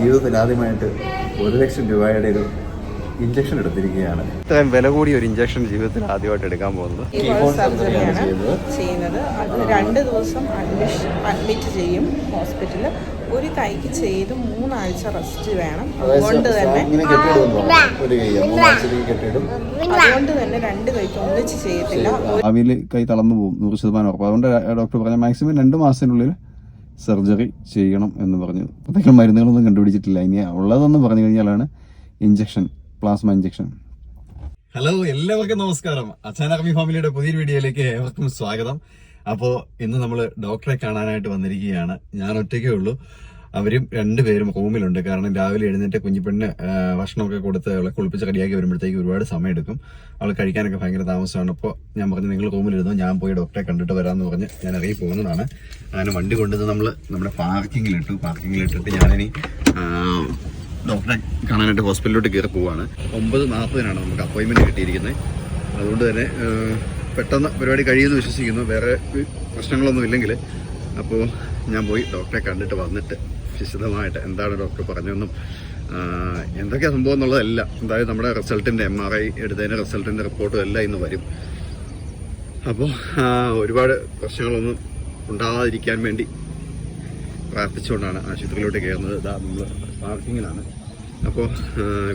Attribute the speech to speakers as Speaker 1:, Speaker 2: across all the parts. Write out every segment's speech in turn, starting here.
Speaker 1: ജീവിതത്തിൽ ആദ്യമായിട്ട് ഒരു ലക്ഷം രൂപയുടെ ഒരു ഇഞ്ചക്ഷൻ എടുത്തിരിക്കുകയാണ്.
Speaker 2: ഇത്രയും വില കൂടിയ ഒരു ഇഞ്ചക്ഷൻ ജീവിതത്തിൽ ആദ്യമായിട്ട് എടുക്കാൻ പോകുന്നത്.
Speaker 3: ചെയ്യുന്നത്. അത് രണ്ട് ദിവസം അഡ്മിഷൻ അഡ്മിറ്റ് ചെയ്യും ഹോസ്പിറ്റലിൽ ഒരു കൈക്ക് ചെയ്ത് മൂന്നാഴ്ച റെസ്റ്റ് വേണം. അതുകൊണ്ട് തന്നെ അതുകൊണ്ട് തന്നെ രണ്ട് കൈക്ക് ഒന്നിച്ച് ചെയ്യത്തില്ല.
Speaker 4: ഭാവിയിൽ കൈ തളർന്നു പോകും നൂറ് ശതമാനം ഉറപ്പ്. അതുകൊണ്ട് ഡോക്ടർ പറഞ്ഞ മാക്സിമം രണ്ട് മാസത്തിനുള്ളിൽ സർജറി ചെയ്യണം എന്ന് പറഞ്ഞു. പ്രത്യേകം മരുന്നുകളൊന്നും കണ്ടുപിടിച്ചിട്ടില്ല. ഇനി ഉള്ളതെന്ന് പറഞ്ഞു കഴിഞ്ഞാലാണ് ഇഞ്ചക്ഷൻ പ്ലാസ്മ ഇഞ്ചക്ഷൻ
Speaker 2: ഹലോ എല്ലാവർക്കും നമസ്കാരം. അച്ഛനാർമി ഫാമിലിയുടെ പുതിയൊരു വീഡിയോയിലേക്ക് ഏവർക്കും സ്വാഗതം. അപ്പോ ഇന്ന് നമ്മൾ ഡോക്ടറെ കാണാനായിട്ട് വന്നിരിക്കുകയാണ്. ഞാൻ ഒറ്റയ്ക്കേ ഉള്ളൂ. അവരും രണ്ടുപേരും റൂമിലുണ്ട്. കാരണം രാവിലെ എഴുന്നേറ്റ് കുഞ്ഞിപ്പെണ്ണ് ആ, ഭക്ഷണമൊക്കെ കൊടുത്ത് അവളെ കുളിപ്പിച്ച് കടിയാക്കി വരുമ്പോഴത്തേക്ക് ഒരുപാട് സമയം എടുക്കും അവൾ കഴിക്കാനൊക്കെ ഭയങ്കര താമസമാണ്. അപ്പോൾ ഞാൻ പറഞ്ഞു നിങ്ങൾ റൂമിലിരുന്നു? ഞാൻ പോയി ഡോക്ടറെ കണ്ടിട്ട് വരാമെന്ന് പറഞ്ഞ് ഞാൻ ഇറങ്ങി പോകുന്നതാണ്. അങ്ങനെ വണ്ടി കൊണ്ടുവന്ന് നമ്മൾ നമ്മുടെ പാർക്കിങ്ങിലിട്ടു. പാർക്കിങ്ങിലിട്ടിട്ട് ഞാനിനി ഡോക്ടറെ കാണാനായിട്ട് ഹോസ്പിറ്റലിലോട്ട് കയറി പോവാണ്. ഒമ്പത് നാൽപ്പതിനാണ് നമുക്ക് അപ്പോയിൻമെന്റ് കിട്ടിയിരിക്കുന്നത്. അതുകൊണ്ട് തന്നെ പെട്ടെന്ന് പരിപാടി കഴിയുമെന്ന് വിശ്വസിക്കുന്നു. വേറെ പ്രശ്നങ്ങളൊന്നും ഇല്ലെങ്കിൽ അപ്പോൾ ഞാൻ പോയി ഡോക്ടറെ കണ്ടിട്ട് വന്നിട്ട് വിശദമായിട്ട് എന്താണ് ഡോക്ടർ പറഞ്ഞതെന്നും എന്തൊക്കെയാണ് സംഭവം എന്നുള്ളതെല്ലാം എന്തായാലും നമ്മുടെ റിസൾട്ടിന്റെ എം ആർ ഐ എടുത്തതിന്റെ റിസൾട്ടിന്റെ റിപ്പോർട്ടും എല്ലാം ഇന്ന് വരും. അപ്പോൾ ഒരുപാട് പ്രശ്നങ്ങളൊന്നും ഉണ്ടാകാതിരിക്കാൻ വേണ്ടി പ്രാർത്ഥിച്ചുകൊണ്ടാണ് ആശുപത്രിയിലോട്ട് കയറുന്നത്. ഇതാ നമ്മൾ പാർക്കിങ്ങിലാണ്. അപ്പോൾ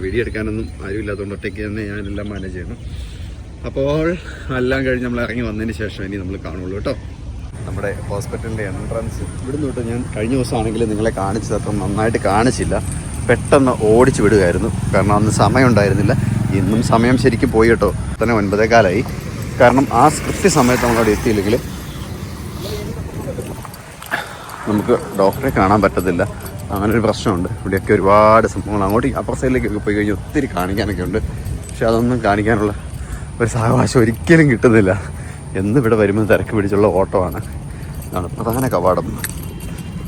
Speaker 2: വീഡിയോ എടുക്കാനൊന്നും ആരുമില്ലാത്തതുകൊണ്ട് ഒറ്റയ്ക്ക് തന്നെ ഞാനെല്ലാം മാനേജ് ചെയ്യണം അപ്പോൾ എല്ലാം കഴിഞ്ഞ് നമ്മൾ ഇറങ്ങി വന്നതിന് ശേഷം ഇനി നമ്മൾ കാണുള്ളൂ കേട്ടോ. നമ്മുടെ ഹോസ്പിറ്റലിന്റെ എൻട്രൻസ്. ഇവിടുന്ന് തൊട്ട് ഞാൻ കഴിഞ്ഞ ദിവസമാണെങ്കിൽ നിങ്ങളെ കാണിച്ചത് അത്ര നന്നായിട്ട് കാണിച്ചില്ല. പെട്ടെന്ന് ഓടിച്ചു വിടുകയായിരുന്നു. കാരണം അന്ന് സമയം ഉണ്ടായിരുന്നില്ല ഇന്നും സമയം ശരിക്കും പോയി കേട്ടോ. തന്നെ ഒൻപതേക്കാലായി കാരണം ആ കൃത്യസമയത്ത് നമ്മളവിടെ എത്തിയില്ലെങ്കിൽ നമുക്ക് ഡോക്ടറെ കാണാൻ പറ്റത്തില്ല. അങ്ങനൊരു പ്രശ്നമുണ്ട്. ഇവിടെയൊക്കെ ഒരുപാട് സംഭവങ്ങൾ അങ്ങോട്ട് അപ്പുറ സൈഡിലേക്കൊക്കെ പോയി കഴിഞ്ഞാൽ ഒത്തിരി കാണിക്കാനൊക്കെ ഉണ്ട്. പക്ഷെ അതൊന്നും കാണിക്കാനുള്ള ഒരു സാവകാശം ഒരിക്കലും കിട്ടുന്നില്ല. എന്ന് ഇവിടെ വരുമ്പോൾ തിരക്ക് പിടിച്ചുള്ള ഓട്ടമാണ് ഇതാണ് പ്രധാന കവാടം.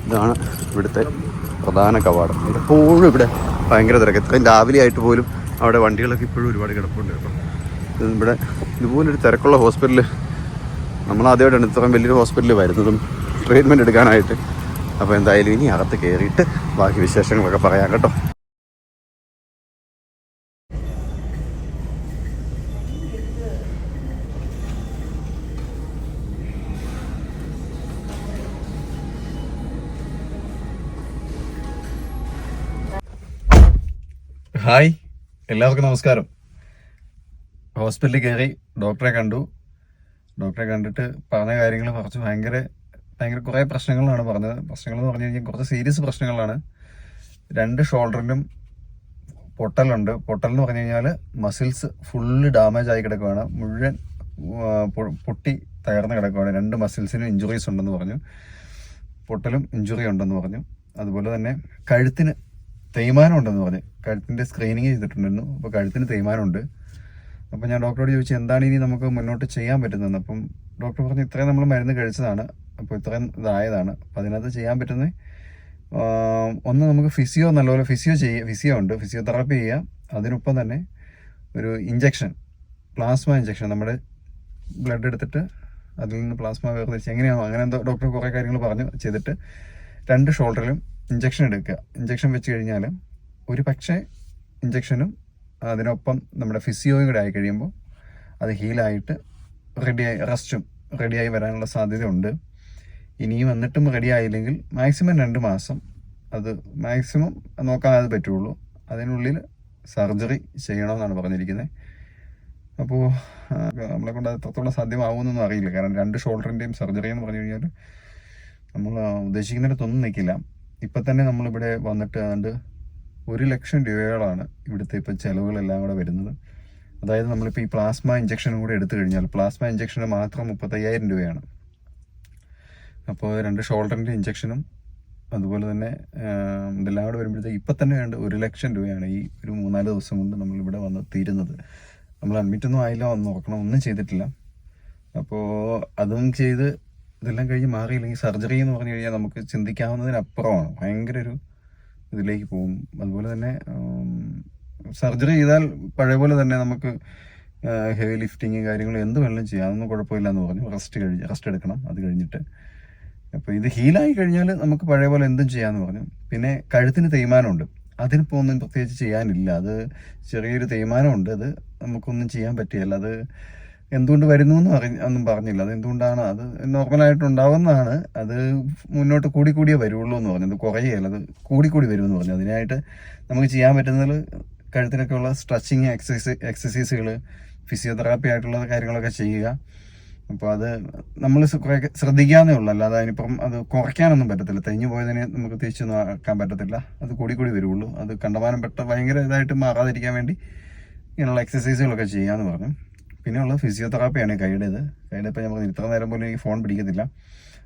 Speaker 2: ഇതാണ് ഇവിടുത്തെ പ്രധാന കവാടം. എപ്പോഴും ഇവിടെ ഭയങ്കര തിരക്ക്. ഇത്രയും രാവിലെ ആയിട്ട് പോലും അവിടെ വണ്ടികളൊക്കെ ഇപ്പോഴും ഒരുപാട് കിടപ്പുണ്ട് കേട്ടോ. ഇവിടെ ഇതുപോലൊരു തിരക്കുള്ള ഹോസ്പിറ്റലിൽ നമ്മൾ ആദ്യമായിട്ടാണ് ഇത്രയും വലിയൊരു ഹോസ്പിറ്റലിൽ വരുന്നതും ട്രീറ്റ്മെന്റ് എടുക്കാനായിട്ട്. അപ്പോൾ എന്തായാലും ഇനി അകത്ത് കയറിയിട്ട് ബാക്കി വിശേഷങ്ങളൊക്കെ പറയാം കേട്ടോ. ഹായ്. എല്ലാവർക്കും നമസ്കാരം. ഹോസ്പിറ്റലിൽ കയറി ഡോക്ടറെ കണ്ടു. ഡോക്ടറെ കണ്ടിട്ട് പറഞ്ഞ കാര്യങ്ങൾ കുറച്ച് ഭയങ്കര ഭയങ്കര കുറേ പ്രശ്നങ്ങളാണ് പറഞ്ഞത്. പ്രശ്നങ്ങൾ എന്ന് പറഞ്ഞു കഴിഞ്ഞാൽ കുറച്ച് സീരിയസ് പ്രശ്നങ്ങളാണ്. രണ്ട് ഷോൾഡറിലും പൊട്ടലുണ്ട്. പൊട്ടൽ എന്ന് പറഞ്ഞു കഴിഞ്ഞാൽ മസിൽസ് ഫുള്ള് ഡാമേജ് ആയി കിടക്കുകയാണ് മുഴുവൻ പൊട്ടി തകർന്ന് കിടക്കുകയാണ് രണ്ട് മസിൽസിനും ഇഞ്ചുറീസ് ഉണ്ടെന്ന് പറഞ്ഞു. പൊട്ടലും ഇഞ്ചുറി ഉണ്ടെന്ന് പറഞ്ഞു. അതുപോലെ തന്നെ കഴുത്തിന് തേയ്മാനം ഉണ്ടെന്ന് പറഞ്ഞു. കഴുത്തിന്റെ സ്ക്രീനിങ് ചെയ്തിട്ടുണ്ടായിരുന്നു. അപ്പോൾ കഴുത്തിന് തേയ്മാനമുണ്ട്. അപ്പോൾ ഞാൻ ഡോക്ടറോട് ചോദിച്ചു എന്താണ് ഇനി നമുക്ക് മുന്നോട്ട് ചെയ്യാൻ പറ്റുന്നതെന്ന്? അപ്പം ഡോക്ടർ പറഞ്ഞു ഇത്രയും നമ്മൾ മരുന്ന് കഴിച്ചതാണ്. അപ്പോൾ ഇത്രയും ഇതായതാണ്. അപ്പോൾ അതിനകത്ത് ചെയ്യാൻ പറ്റുന്നത് ഒന്ന് നമുക്ക് ഫിസിയോ നല്ലപോലെ ഫിസിയോ ചെയ്യുക ഫിസിയോ ഉണ്ട്. ഫിസിയോതെറാപ്പി ചെയ്യാം. അതിനൊപ്പം തന്നെ ഒരു ഇഞ്ചക്ഷൻ പ്ലാസ്മ ഇഞ്ചക്ഷൻ നമ്മുടെ ബ്ലഡ് എടുത്തിട്ട് അതിൽ നിന്ന് പ്ലാസ്മ വേർതിരിച്ച് എങ്ങനെയാണോ അങ്ങനെ എന്തോ ഡോക്ടർ കുറേ കാര്യങ്ങൾ പറഞ്ഞു ചെയ്തിട്ട് രണ്ട് ഷോൾഡറിലും ഇഞ്ചക്ഷൻ എടുക്കുക. ഇഞ്ചക്ഷൻ വെച്ച് കഴിഞ്ഞാൽ ഒരു പക്ഷേ ഇഞ്ചക്ഷനും അതിനൊപ്പം നമ്മുടെ ഫിസിയോയും കൂടെ ആയി കഴിയുമ്പോൾ അത് ഹീലായിട്ട് റെഡിയായി റെസ്റ്റും റെഡിയായി വരാനുള്ള സാധ്യതയുണ്ട്. ഇനിയും എന്നിട്ടും റെഡി ആയില്ലെങ്കിൽ മാക്സിമം രണ്ട് മാസം അത് മാക്സിമം നോക്കാൻ അത് പറ്റുള്ളൂ. അതിനുള്ളിൽ സർജറി ചെയ്യണമെന്നാണ് പറഞ്ഞിരിക്കുന്നത് അപ്പോൾ നമ്മളെ കൊണ്ട് എത്രത്തോളം സാധ്യമാവുമെന്നൊന്നും അറിയില്ല. കാരണം രണ്ട് ഷോൾഡറിന്റെയും സർജറി എന്ന് പറഞ്ഞു കഴിഞ്ഞാൽ നമ്മൾ ഉദ്ദേശിക്കുന്നിടത്തൊന്നും നിൽക്കില്ല. ഇപ്പം തന്നെ നമ്മളിവിടെ വന്നിട്ട് ഏതാണ്ട് ഒരു ലക്ഷം രൂപകളാണ് ഇവിടുത്തെ ഇപ്പം ചിലവുകളെല്ലാം കൂടെ വരുന്നത്. അതായത് നമ്മളിപ്പോൾ ഈ പ്ലാസ്മ ഇഞ്ചക്ഷനും കൂടെ എടുത്തു കഴിഞ്ഞാൽ പ്ലാസ്മ ഇഞ്ചക്ഷന് മാത്രം മുപ്പത്തയ്യായിരം രൂപയാണ്. അപ്പോൾ രണ്ട് ഷോൾഡറിന്റെ ഇഞ്ചക്ഷനും അതുപോലെ തന്നെ ഇതെല്ലാം കൂടെ വരുമ്പോഴത്തേക്ക് ഇപ്പം തന്നെ വേണ്ട ഒരു ലക്ഷം രൂപയാണ് ഈ ഒരു മൂന്നാൽ ദിവസം കൊണ്ട് നമ്മളിവിടെ വന്ന് തീരുന്നത്. നമ്മൾ അഡ്മിറ്റ് ഒന്നും ആയില്ല ഒന്ന് നോക്കണം ഒന്നും ചെയ്തിട്ടില്ല. അപ്പോൾ അതും ചെയ്ത് ഇതെല്ലാം കഴിഞ്ഞ് മാറിയില്ലെങ്കിൽ സർജറി എന്ന് പറഞ്ഞു കഴിഞ്ഞാൽ നമുക്ക് ചിന്തിക്കാവുന്നതിനപ്പുറമാണ്. ഭയങ്കര ഒരു ഇതിലേക്ക് പോകും. അതുപോലെ തന്നെ സർജറി ചെയ്താൽ പഴയ പോലെ തന്നെ നമുക്ക് ഹെവി ലിഫ്റ്റിങ് കാര്യങ്ങൾ എന്ത് വേണമെങ്കിലും ചെയ്യാം. അതൊന്നും കുഴപ്പമില്ല എന്ന് പറഞ്ഞു. റെസ്റ്റ് കഴിഞ്ഞ് റെസ്റ്റ് എടുക്കണം. അത് കഴിഞ്ഞിട്ട്.
Speaker 5: അപ്പോൾ ഇത് ഹീലായി കഴിഞ്ഞാൽ നമുക്ക് പഴയ പോലെ എന്തും ചെയ്യാമെന്ന് പറഞ്ഞു. പിന്നെ കഴുത്തിന് തേയ്മാനമുണ്ട്. അതിനിപ്പോൾ ഒന്നും പ്രത്യേകിച്ച് ചെയ്യാനില്ല. അത് ചെറിയൊരു തേയ്മാനമുണ്ട്. അത് നമുക്കൊന്നും ചെയ്യാൻ പറ്റിയല്ല അത് എന്തുകൊണ്ട് വരുന്നു എന്ന് ഒന്നും പറഞ്ഞില്ല. അത് എന്തുകൊണ്ടാണ് അത് നോർമലായിട്ട് ഉണ്ടാവുന്നതാണ് അത് മുന്നോട്ട് കൂടി കൂടിയേ വരുള്ളൂ എന്ന് പറഞ്ഞു. അത് കുറയുകയല്ല അത് കൂടി കൂടി വരുമെന്ന് പറഞ്ഞു. അതിനായിട്ട് നമുക്ക് ചെയ്യാൻ പറ്റുന്നത് കഴുത്തിനൊക്കെ ഉള്ള സ്ട്രെച്ചിങ് എക്സസൈസ് എക്സസൈസുകൾ ഫിസിയോതെറാപ്പി ആയിട്ടുള്ള കാര്യങ്ങളൊക്കെ ചെയ്യുക. അപ്പോൾ അത് നമ്മൾ കുറേ ശ്രദ്ധിക്കാന്നേ ഉള്ളൂ. അല്ലാതെ അതിനിപ്പം അത് കുറയ്ക്കാനൊന്നും പറ്റത്തില്ല. തെഞ്ഞു പോയതിനെ നമുക്ക് തിരിച്ചു നോക്കാൻ പറ്റത്തില്ല. അത് കൂടി കൂടി വരുള്ളൂ. അത് കണ്ടമാനം പെട്ട ഭയങ്കര ഇതായിട്ട് മാറാതിരിക്കാൻ വേണ്ടി ഇങ്ങനെയുള്ള എക്സസൈസുകളൊക്കെ ചെയ്യാമെന്ന് പറഞ്ഞു. പിന്നെ ഉള്ളത് ഫിസിയോതെറാപ്പിയാണ് കൈയുടേത് കൈയുടെ ഇപ്പം നമുക്ക് ഇത്ര നേരം പോലും ഈ ഫോൺ പിടിക്കത്തില്ല.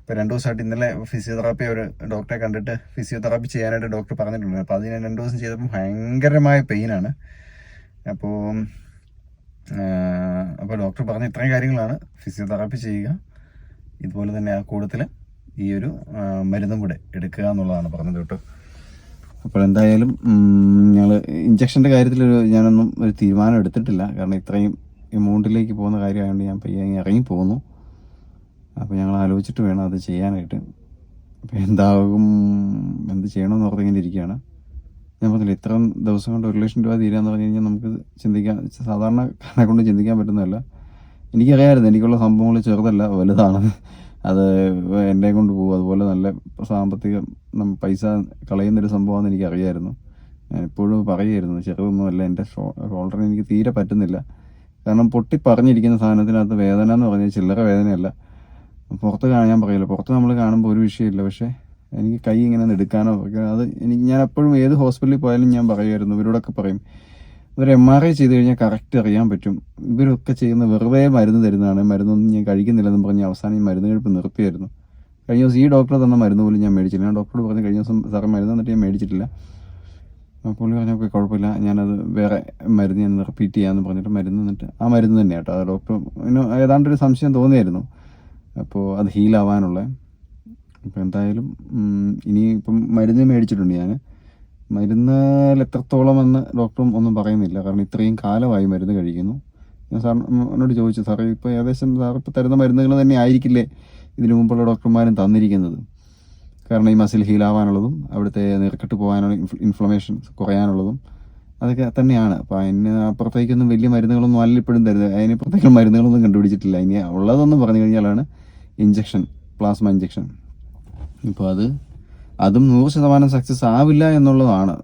Speaker 5: ഇപ്പോൾ രണ്ട് ദിവസമായിട്ട് ഇന്നലെ ഫിസിയോതെറാപ്പി ഒരു ഡോക്ടറെ കണ്ടിട്ട് ഫിസിയോതെറാപ്പി ചെയ്യാനായിട്ട് ഡോക്ടർ പറഞ്ഞിട്ടുണ്ട്. അപ്പോൾ അത് ഞാൻ രണ്ട് ദിവസം ചെയ്തപ്പോൾ ഭയങ്കരമായ പെയിനാണ് അപ്പോൾ അപ്പോൾ ഡോക്ടർ പറഞ്ഞ ഇത്രയും കാര്യങ്ങളാണ്. ഫിസിയോതെറാപ്പി ചെയ്യുക. ഇതുപോലെ തന്നെ ആ കൂട്ടത്തിൽ ഈ ഒരു മരുന്നും കൂടെ എടുക്കുക എന്നുള്ളതാണ് പറഞ്ഞത് കേട്ടോ.
Speaker 2: അപ്പോൾ എന്തായാലും ഞങ്ങൾ ഇഞ്ചക്ഷന്റെ കാര്യത്തിൽ ഞാനൊന്നും ഒരു തീരുമാനം എടുത്തിട്ടില്ല. കാരണം ഇത്രയും എമൗണ്ടിലേക്ക് പോകുന്ന കാര്യമായതുകൊണ്ട് ഞാൻ പയ്യെ ഇറങ്ങി പോന്നു അപ്പോൾ ഞങ്ങൾ ആലോചിച്ചിട്ട് വേണം അത് ചെയ്യാനായിട്ട്. അപ്പോൾ എന്താകും എന്ത് ചെയ്യണമെന്ന് ഓർത്ത് ഇങ്ങനെ ഇരിക്കുകയാണ്. ഞാൻ പറഞ്ഞില്ല ഇത്ര ദിവസം കൊണ്ട് ഒരു ലക്ഷം രൂപ തീരാന്ന് പറഞ്ഞു കഴിഞ്ഞാൽ നമുക്ക് ചിന്തിക്കാൻ സാധാരണ കാരണം കൊണ്ട് ചിന്തിക്കാൻ പറ്റുന്നതല്ല. എനിക്കറിയാമായിരുന്നു എനിക്കുള്ള സംഭവങ്ങൾ ചെറുതല്ല വലുതാണ് അത് എന്നെ കൊണ്ട് പോകും. അതുപോലെ നല്ല സാമ്പത്തിക പൈസ കളയുന്നൊരു സംഭവമാണെന്ന് എനിക്കറിയായിരുന്നു. ഞാൻ എപ്പോഴും പറയുമായിരുന്നു ചെറുതൊന്നുമല്ല എന്റെ ഷോൾഡറിന് എനിക്ക് തീരെ പറ്റുന്നില്ല. കാരണം പൊട്ടി പറഞ്ഞിരിക്കുന്ന സാധനത്തിനകത്ത് വേദന എന്ന് പറഞ്ഞാൽ ചില്ലറ വേദനയല്ല. പുറത്ത് കാണാൻ ഞാൻ പറയില്ല. പുറത്ത് നമ്മൾ കാണുമ്പോൾ ഒരു വിഷയമില്ല. പക്ഷേ എനിക്ക് കൈ ഇങ്ങനെ എടുക്കാനോ അത് എനിക്ക് ഞാൻ എപ്പോഴും ഏത് ഹോസ്പിറ്റലിൽ പോയാലും ഞാൻ പറയുമായിരുന്നു. ഇവരോടൊക്കെ പറയും. ഇവർ എം ആർ ഐ ചെയ്ത് കഴിഞ്ഞാൽ കറക്റ്റ് അറിയാൻ പറ്റും. ഇവരൊക്കെ ചെയ്യുന്ന വെറുതെ മരുന്ന് തരുന്നതാണ്. മരുന്നൊന്നും ഞാൻ കഴിക്കുന്നില്ലെന്ന് പറഞ്ഞ് അവസാനം ഈ മരുന്ന് കഴിപ്പ് നിർത്തിയായിരുന്നു. കഴിഞ്ഞ ദിവസം ഈ ഡോക്ടർ തന്ന മരുന്ന് പോലും ഞാൻ മേടിച്ചില്ല. ഞാൻ ഡോക്ടറോട് പറഞ്ഞ് കഴിഞ്ഞ ദിവസം സാറ് മരുന്ന് തന്നിട്ട് ഞാൻ മേടിച്ചിട്ടില്ല. പുള്ളി പറഞ്ഞു ഓക്കെ കുഴപ്പമില്ല. ഞാനത് വേറെ മരുന്ന് ഞാൻ റിപ്പീറ്റ് ചെയ്യാമെന്ന് പറഞ്ഞിട്ട് മരുന്ന് എന്നിട്ട് ആ മരുന്ന് തന്നെ കേട്ടോ. അത് ഡോക്ടർ ഏതാണ്ട് ഏതാണ്ടൊരു സംശയം തോന്നിയായിരുന്നു. അപ്പോൾ അത് ഹീലാവാനുള്ള അപ്പോൾ എന്തായാലും ഇനി ഇപ്പം മരുന്ന് മേടിച്ചിട്ടുണ്ട് ഞാൻ മരുന്നിൽ എത്രത്തോളം എന്ന് ഡോക്ടറും ഒന്നും പറയുന്നില്ല. കാരണം ഇത്രയും കാലമായി മരുന്ന് കഴിക്കുന്നു. ഞാൻ സാറിനോട് ചോദിച്ചു സാറേ ഇപ്പോൾ ഏകദേശം സാർ ഇപ്പോൾ തരുന്ന മരുന്നുകൾ തന്നെ ആയിരിക്കില്ലേ ഇതിനു മുമ്പുള്ള ഡോക്ടർമാരും തന്നിരിക്കുന്നത്? കാരണം ഈ മസിൽ ഹീലാവാനുള്ളതും അവിടുത്തെ നീർക്കെട്ട് പോകാനുള്ള ഇൻഫ്ല- ഇൻഫ്ലമേഷൻ കുറയാനുള്ളതും അതൊക്കെ തന്നെയാണ്. അപ്പോൾ അതിന് അപ്പുറത്തേക്കൊന്നും വലിയ മരുന്നുകളൊന്നും അല്ല ഇപ്പോഴും തരുന്നത് അതിന് പ്രത്യേക മരുന്നുകളൊന്നും കണ്ടുപിടിച്ചിട്ടില്ല. ഇനി ഉള്ളതെന്ന് പറഞ്ഞു കഴിഞ്ഞാലാണ് ഇഞ്ചക്ഷൻ പ്ലാസ്മ ഇഞ്ചക്ഷൻ ഇപ്പോൾ അത് അതും നൂറ് ശതമാനം സക്സസ് ആവില്ല എന്നുള്ളതാണ്.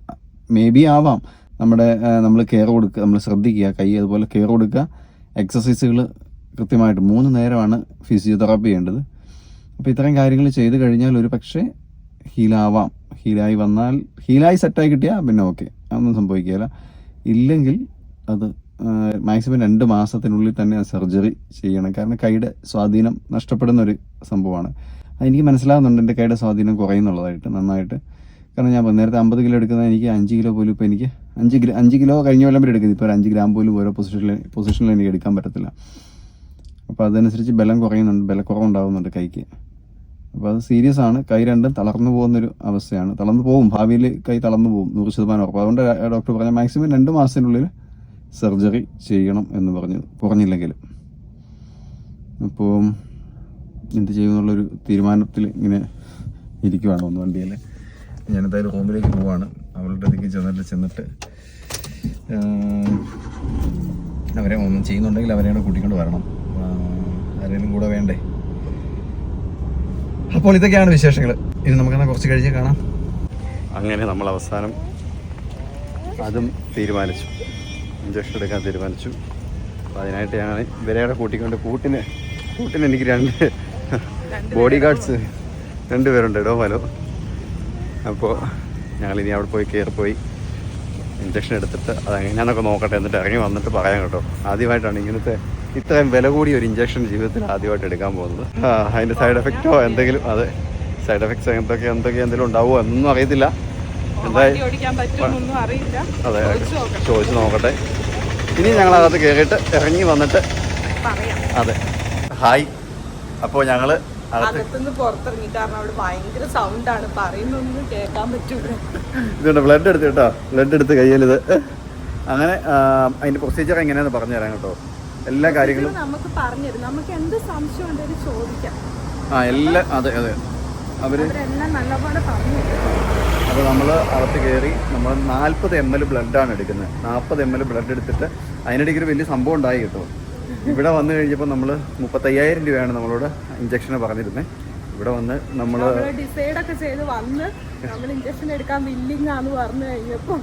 Speaker 2: മേ ബി ആവാം. നമ്മുടെ നമ്മൾ കെയർ കൊടുക്കുക നമ്മൾ ശ്രദ്ധിക്കുക കൈ അതുപോലെ കെയർ കൊടുക്കുക. എക്സസൈസുകൾ കൃത്യമായിട്ട് മൂന്ന് നേരമാണ് ഫിസിയോതെറാപ്പി ചെയ്യേണ്ടത്. അപ്പോൾ ഇത്തരം കാര്യങ്ങൾ ചെയ്തു കഴിഞ്ഞാൽ ഒരു പക്ഷേ ഹീലാവാം. ഹീലായി വന്നാൽ ഹീലായി സെറ്റായി കിട്ടിയാൽ പിന്നെ ഓക്കെ. അതൊന്നും സംഭവിക്കുകയില്ല. ഇല്ലെങ്കിൽ അത് മാക്സിമം രണ്ട് മാസത്തിനുള്ളിൽ തന്നെ സർജറി ചെയ്യണം. കാരണം കൈയുടെ സ്വാധീനം നഷ്ടപ്പെടുന്ന ഒരു സംഭവമാണ് അതെനിക്ക് മനസ്സിലാകുന്നുണ്ട് എന്റെ കൈയുടെ സ്വാധീനം കുറയുന്നുള്ളതായിട്ട് നന്നായിട്ട്. കാരണം ഞാൻ നേരത്തെ അമ്പത് കിലോ എടുക്കുന്നത് എനിക്ക് അഞ്ച് കിലോ പോലും ഇപ്പോൾ എനിക്ക് അഞ്ച് ഗ്രാ അഞ്ച് കിലോ കഴിഞ്ഞ കൊല്ലം വരെ എടുക്കുന്നത്. ഇപ്പോൾ ഒരു അഞ്ച് ഗ്രാം പോലും ഓരോ പൊസിഷനിൽ പൊസിഷനിൽ എനിക്ക് എടുക്കാൻ പറ്റത്തില്ല. അപ്പോൾ അതനുസരിച്ച് ബലം കുറയുന്നുണ്ട്. ബലക്കുറവുണ്ടാകുന്നുണ്ട് കൈക്ക്. അപ്പോൾ അത് സീരിയസ് ആണ്. കൈ രണ്ടും തളർന്നു പോകുന്നൊരു അവസ്ഥയാണ്. തളർന്നു പോകും. ഭാവിയിൽ കൈ തളർന്നു പോകും. നൂറ് ശതമാനം ഉറപ്പ്. അതുകൊണ്ട് ഡോക്ടർ പറഞ്ഞ മാക്സിമം രണ്ട് മാസത്തിനുള്ളിൽ സർജറി ചെയ്യണം എന്ന് പറഞ്ഞു. കുറഞ്ഞില്ലെങ്കിൽ അപ്പോൾ എന്ത് ചെയ്യുമെന്നുള്ളൊരു തീരുമാനത്തിൽ ഇങ്ങനെ ഇരിക്കുവാണ് ഒന്ന് വണ്ടിയിൽ. ഞാൻ എന്തായാലും റൂമിലേക്ക് പോവാണ്. അവളുടെ അടുത്തേക്ക് ചെന്നിട്ട് ചെന്നിട്ട് അവരെ ഒന്നും ചെയ്യുന്നുണ്ടെങ്കിൽ അവരെ കൂടെ കൂട്ടിക്കൊണ്ട് വരണം. ആരെങ്കിലും കൂടെ വേണ്ടേ? അപ്പോൾ ഇതൊക്കെയാണ് വിശേഷങ്ങൾ. ഇനി നമുക്ക് കുറച്ച് കഴിഞ്ഞ് കാണാം. അങ്ങനെ നമ്മൾ അവസാനം അതും തീരുമാനിച്ചു. ഇഞ്ചക്ഷൻ എടുക്കാൻ തീരുമാനിച്ചു. അപ്പോൾ അതിനായിട്ട് ഞാൻ ഇവരെയുടെ കൂട്ടിക്കൊണ്ട് കൂട്ടിന് കൂട്ടിന് എനിക്ക് രണ്ട് ബോഡി ഗാർഡ്സ് രണ്ട് പേരുണ്ട് ഇടോ ഫലോ. അപ്പോൾ ഞങ്ങളിനി അവിടെ പോയി കയറി പോയി ഇഞ്ചക്ഷൻ എടുത്തിട്ട് അത് എങ്ങനെയാണെന്നൊക്കെ നോക്കട്ടെ എന്നിട്ട് ഇറങ്ങി വന്നിട്ട് പറയാം കേട്ടോ. ആദ്യമായിട്ടാണ് ഇങ്ങനത്തെ ഇത്രയും വില കൂടിയ ഒരു ഇഞ്ചക്ഷൻ ജീവിതത്തിൽ ആദ്യമായിട്ട് എടുക്കാൻ പോകുന്നത്. അതിന്റെ അതിന്റെ സൈഡ് എഫക്റ്റോ എന്തെങ്കിലും? അതെ. സൈഡ് എഫക്ട്സ് എന്തൊക്കെ എന്തൊക്കെ എന്തെങ്കിലും ഉണ്ടാവുമോ എന്നൊന്നും അറിയത്തില്ല.
Speaker 5: എന്തായാലും അതെ
Speaker 3: ചോദിച്ചു
Speaker 5: നോക്കട്ടെ. ഇനി ഞങ്ങൾ അകത്ത് കയറിയിട്ട് ഇറങ്ങി വന്നിട്ട് അതെ. ഹായ്. അപ്പോൾ ഞങ്ങൾ അകത്ത്
Speaker 3: അകത്തുനിന്ന് പുറത്തിറങ്ങി. കാരണം അവിടെ ഭയങ്കര സൗണ്ടാണ് പറയുന്നൊന്നും കേൾക്കാൻ പറ്റൂല.
Speaker 5: ഇതുണ്ട് ബ്ലഡ് എടുത്ത് കേട്ടോ. ബ്ലഡ് എടുത്ത് കയ്യിൽ ഇത്. അങ്ങനെ അതിന്റെ അതിന്റെ പ്രൊസീജിയർ എങ്ങനെയാണെന്ന് പറഞ്ഞു തരാം കേട്ടോ. എല്ലാ കാര്യങ്ങളും
Speaker 3: നമുക്ക് പറഞ്ഞുതരും. നമുക്ക് എന്ത് സംശയം ഉണ്ടെങ്കിലും ചോദിക്കാം.
Speaker 5: ആ എല്ലാ അതെ അതെ.
Speaker 2: അവർ
Speaker 3: എല്ലാം നല്ലപോലെ പറഞ്ഞു
Speaker 2: അപ്പോൾ നമ്മൾ അകത്ത് കയറി നമ്മൾ നാൽപ്പത് എം എൽ ബ്ലഡാണ് എടുക്കുന്നത്. നാൽപ്പത് എം എൽ ബ്ലഡ് എടുത്തിട്ട് അതിനിടയ്ക്ക് ഒരു വലിയ സംഭവം ഉണ്ടായി കേട്ടോ. ഇവിടെ വന്നു കഴിഞ്ഞപ്പോൾ നമ്മൾ മുപ്പത്തയ്യായിരം രൂപയാണ് നമ്മളോട് ഇഞ്ചക്ഷന് പറഞ്ഞിരുന്നത് ഇവിടെ വന്ന് നമ്മൾ
Speaker 3: ഡിസൈഡൊക്കെ ചെയ്ത് വന്ന് നമ്മൾ ഇഞ്ചക്ഷൻ എടുക്കാൻ വില്ലിങ്ങാന്ന് പറഞ്ഞു കഴിഞ്ഞപ്പോ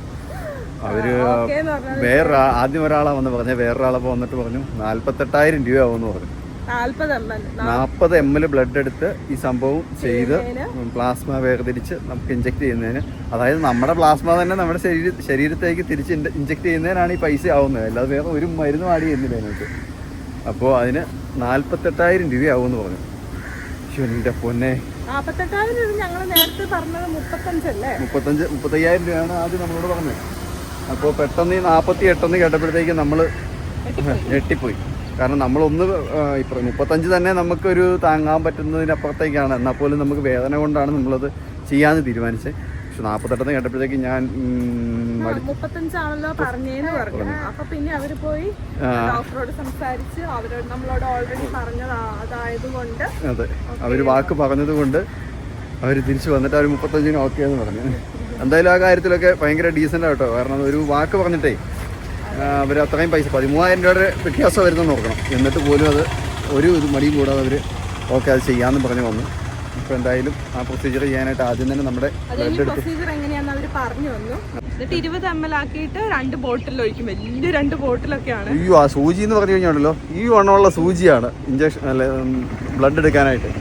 Speaker 3: അവർ
Speaker 2: വേറെ ആദ്യം ഒരാളാ വന്ന് പറഞ്ഞ വേറൊരാളെ പോന്നിട്ട് പറഞ്ഞു നാല്പത്തെട്ടായിരം രൂപയാവുമെന്ന് പറഞ്ഞു. നാൽപ്പത് എം എൽ ബ്ലഡ് എടുത്ത് ഈ സംഭവം ചെയ്ത് പ്ലാസ്മ വേർതിരിച്ച് നമുക്ക് ഇഞ്ചെക്ട് ചെയ്യുന്നതിന്. അതായത് നമ്മുടെ പ്ലാസ്മ തന്നെ നമ്മുടെ ശരീര ശരീരത്തേക്ക് തിരിച്ച് ഇഞ്ചെക്ട് ചെയ്യുന്നതിനാണ് ഈ പൈസ ആവുന്നത്. അല്ലാതെ വേറെ ഒരു മരുന്നും ആഡ് ചെയ്യുന്നില്ല അതിനകത്ത്. അപ്പോൾ അതിന് നാൽപ്പത്തെട്ടായിരം രൂപയാവുമെന്ന് പറഞ്ഞു. ശ്ശോ, പൊന്നെ. മുപ്പത്തഞ്ച് മുപ്പത്തയ്യായിരം രൂപയാണ് ആദ്യം നമ്മളോട് പറഞ്ഞത്. അപ്പോൾ പെട്ടെന്ന് ഈ നാൽപ്പത്തി എട്ടെന്ന് കേട്ടപ്പോഴത്തേക്ക് നമ്മൾ ഞെട്ടിപ്പോയി കാരണം നമ്മളൊന്ന് ഇപ്പം മുപ്പത്തഞ്ച് തന്നെ നമുക്കൊരു താങ്ങാൻ പറ്റുന്നതിനപ്പുറത്തേക്കാണ്. എന്നാൽ പോലും നമുക്ക് വേദന കൊണ്ടാണ് നമ്മളത് ചെയ്യാമെന്ന് തീരുമാനിച്ചത്. പക്ഷെ നാൽപ്പത്തെട്ടെന്ന് കേട്ടപ്പോഴത്തേക്ക് ഞാൻ
Speaker 3: മുപ്പത്തഞ്ചാണല്ലോ പറഞ്ഞേന്ന് പറഞ്ഞു. അപ്പൊ പിന്നെ അവർ പോയി ഡോക്ടറോട് സംസാരിച്ച് അവരോട് നമ്മളോട് ഓൾറെഡി പറഞ്ഞതാ അതായത് കൊണ്ട്
Speaker 2: അതെ അവർ വാക്ക് പറഞ്ഞത് കൊണ്ട് അവർ തിരിച്ചു വന്നിട്ട് അവർ മുപ്പത്തഞ്ചിന് ഓക്കെ എന്ന് പറഞ്ഞു. എന്തായാലും ആ കാര്യത്തിലൊക്കെ ഭയങ്കര ഡീസന്റ് ആട്ടോ കാരണം ഒരു വാക്ക് പറഞ്ഞിട്ടേ അവർ അത്രയും പൈസ പതിമൂവായിരം രൂപയുടെ വ്യത്യാസം വരുന്നെന്ന് നോക്കണം എന്നിട്ട് പോലും അത് ഒരു ഇത് മടിയും കൂടാതെ അവർ ഓക്കെ അത് ചെയ്യാമെന്ന് പറഞ്ഞു വന്നു. ഇപ്പം എന്തായാലും ആ പ്രൊസീജിയർ ചെയ്യാനായിട്ട് ആദ്യം തന്നെ നമ്മുടെ
Speaker 3: ബ്ലഡ് ഈ പ്രൊസീജിയർ പറഞ്ഞു വന്നു. എന്നിട്ട് ഇരുപത് എം ആക്കിയിട്ട് രണ്ട് ബോട്ടിൽ ഒഴിക്കും. വലിയ രണ്ട് ബോട്ടിലൊക്കെയാണ്
Speaker 2: അയ്യോ ആ സൂചി എന്ന് പറഞ്ഞു കഴിഞ്ഞാണല്ലോ ഈ വണ്ണമുള്ള സൂചിയാണ്. ഇഞ്ചക്ഷൻ അല്ലെ ബ്ലഡ് എടുക്കാനായിട്ട്.